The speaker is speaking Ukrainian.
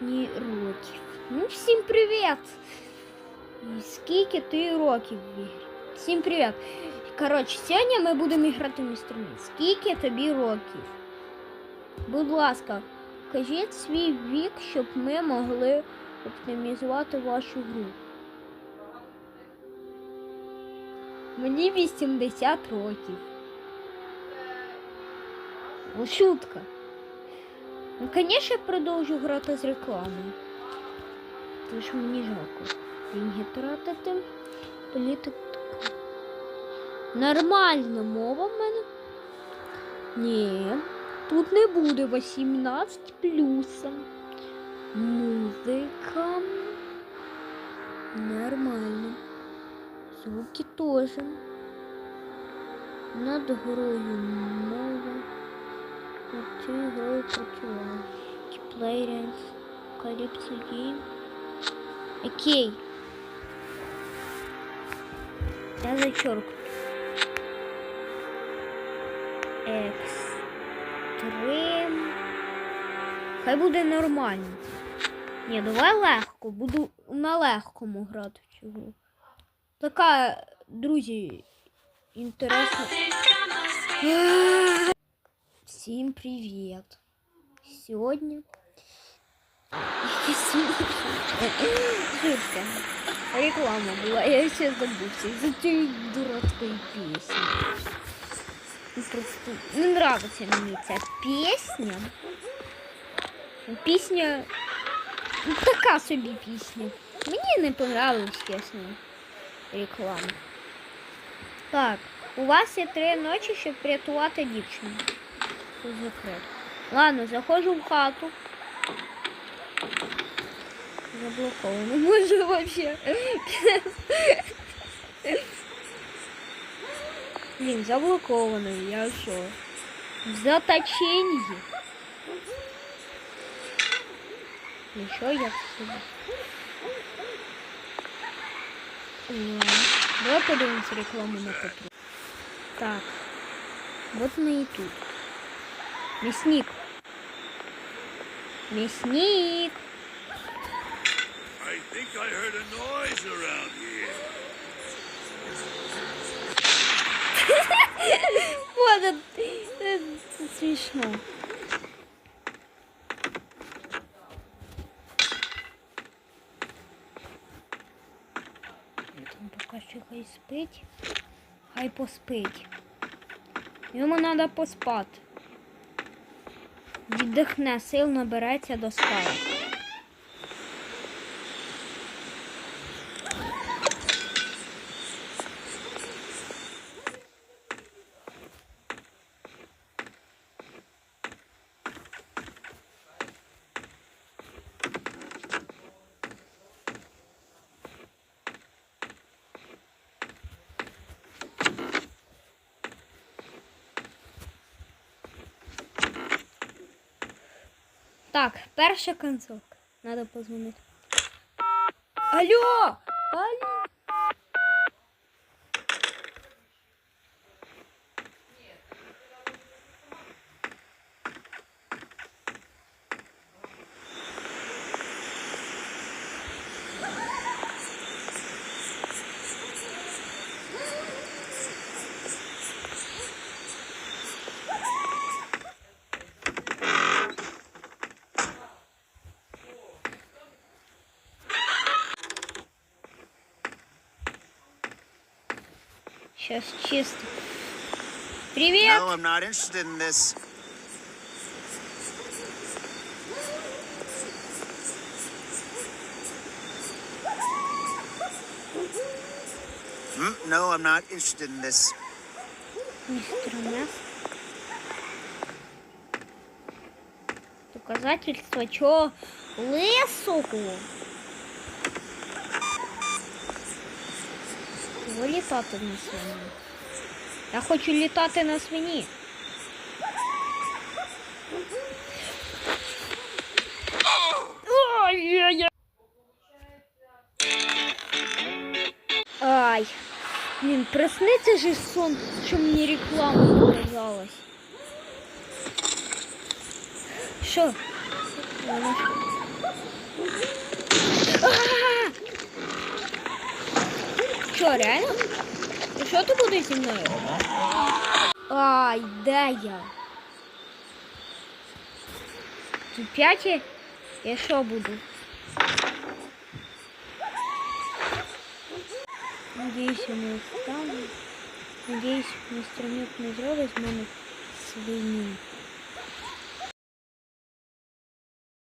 Ні років. Ну, всім привіт! І скільки ти років в? Всім привіт! Коротше, сьогодні ми будемо грати в Міт. Скільки тобі років? Будь ласка, кажіть свій вік, щоб ми могли оптимізувати вашу гру. Мені 80 років. Шутка. Ну, звісно, я продовжу грати з рекламою. Що мені жалко. Деньги тратити. Політика. Нормальна мова в мене. Ні, тут не буде 18 плюсом. Музика. Нормально. Звуки тоже. Над грою мова. Цю грою працювала. Players. Calypso Game. Окей. Я зачеркну. Екстрим. Хай буде нормально. Ні, давай легко. Буду на легкому грати в цю гру. Така, друзі, інтересна. Всім привіт! Сьогодні. Шутка. Реклама була, я ще забувся из-за цієї дурацької пісні. Ну, Просто не нравиться мені ця пісня. Пісня ну, така собі пісня. Мені не понравилась, чесно, реклама. Так, у вас є три ночі, щоб врятувати дівчину. Тут закрито. Ладно, заходжу в хату. Заблоковано. Може вообще. Блин, заблоковано. Я що? В заточении. Еще я сюда. Давай подивимось рекламу на Петру. Так. Вот мы и тут. Мясник. Мясник. I think I heard a noise around here. Вот это, это смешно. Там поки що хай спить. Хай поспить. Йому треба поспати. Віддихне, сил набереться до спати. Так, перша концовка. Надо позвонити. Алло! Алло! Сейчас чисто. Привет! No, I'm not interested in this. Mm, no, I'm not interested in this. Мистер Мяс. Доказательство чё? Лисого. Його літати на свині. Я хочу літати на свині. Ай-яй-яй. Ай. Блин, проснется же сон, что мне реклама показалась. Что? Що, реально? І що ти будеш зі мною? Ай, де я? Тут п'ять є? Я що буду? Надіюсь, я не встану. Надіюсь, інструмент не зробить з мене свиню.